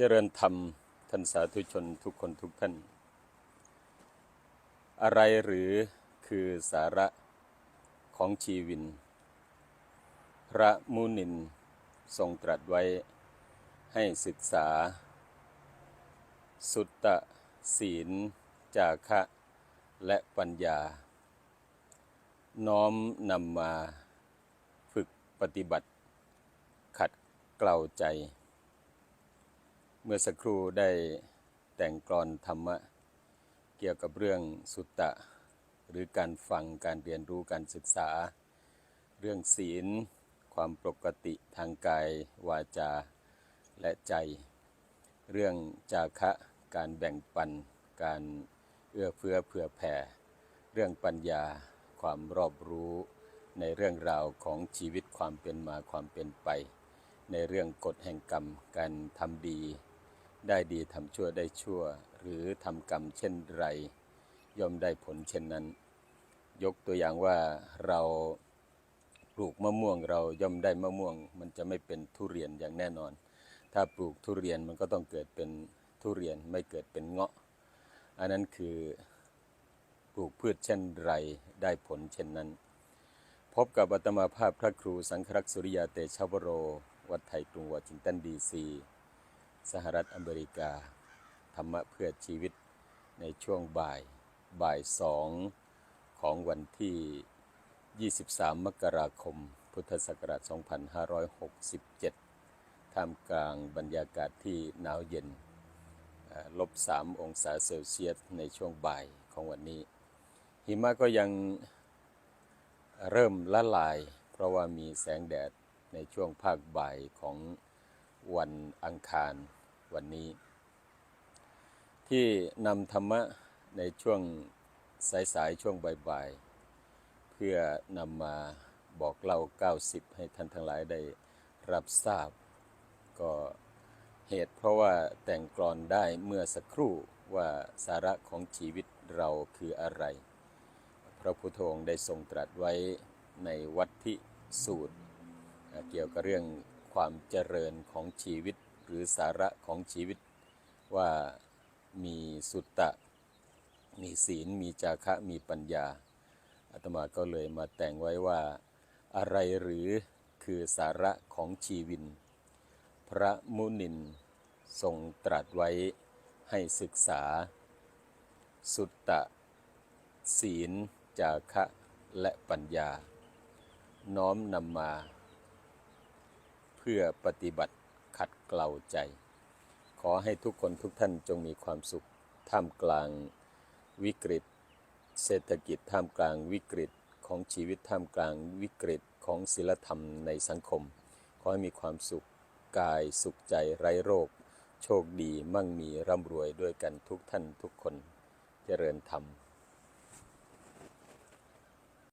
เจริญธรรมท่านสาธุชนทุกคนทุกท่าน อะไรหรือคือสาระของชีวิน พระมุนินทรงตรัสไว้ให้ศึกษา สุตตะ ศีล จาคะ และปัญญา น้อมนำมา ฝึกปฏิบัติ ขัดเกลาใจ เมื่อสักครู่ได้แต่งกลอนธรรมะ เกี่ยวกับเรื่องสุตตะ หรือการฟังการเรียนรู้การศึกษา เรื่องศีล ความปกติทางกายวาจาและใจ เรื่องจาคะการแบ่งปัน การเอื้อเฟื้อเผื่อแผ่ เรื่องปัญญาความรอบรู้ในเรื่องราวของชีวิตความเป็นมาความเป็นไป ในเรื่องกฎแห่งกรรมการทำดี ได้ดีทำชั่วได้ชั่ว หรือทำกรรมเช่นไร ย่อมได้ผลเช่นนั้น ยกตัวอย่างว่าเราปลูกมะม่วงเราย่อมได้มะม่วง มันจะไม่เป็นทุเรียนอย่างแน่นอน ถ้าปลูกทุเรียนมันก็ต้องเกิดเป็นทุเรียนไม่เกิดเป็นเงาะ อันนั้นคือปลูกพืชเช่นไรได้ผลเช่นนั้น พบกับอาตมาภาพพระครูสังครักษ์สุริยาเตชะวโร วัดไทยกรุงวอชิงตันดีซี สหรัฐอเมริกา ธรรมะเพื่อชีวิตในช่วงบ่ายบ่ายสองของวันที่ 23 มกราคม พุทธศักราช 2567 ท่ามกลางบรรยากาศที่หนาวเย็นอ่าลบ 3 องศาเซลเซียสในช่วงบ่ายของวันนี้ หิมะก็ยังเริ่มละลาย เพราะว่ามีแสงแดดในช่วงภาคบ่ายของ วันอังคารวันนี้ ที่นำธรรมะในช่วงสายๆช่วงบ่ายๆ เพื่อนำมาบอกเล่า 90 ให้ท่านทั้งหลายได้รับทราบ ก็เหตุเพราะว่าแต่งกลอนได้เมื่อสักครู่ว่าสาระของชีวิตเราคืออะไร พระพุทธองค์ได้ทรงตรัสไว้ในวัตถิสูตร เกี่ยวกับเรื่อง ความเจริญของชีวิตหรือสาระของชีวิต ว่ามีสุตตะ มีศีลมีจาคะมีปัญญาอาตมาก็เลยมาแต่งไว้ว่า อะไรหรือคือสาระของชีวิน พระมุนินทรงตรัสไว้ให้ศึกษา สุตตะ ศีล จาคะและปัญญา น้อมนำมา เพื่อปฏิบัติขัดเกลาใจ ขอให้ทุกคนทุกท่านจงมีความสุข ท่ามกลางวิกฤต เศรษฐกิจท่ามกลางวิกฤตของชีวิตท่ามกลางวิกฤตของศีลธรรมในสังคม ขอให้มีความสุขกายสุขใจไร้โรค โชคดีมั่งมีร่ำรวยด้วยกันทุกท่านทุกคนเจริญธรรม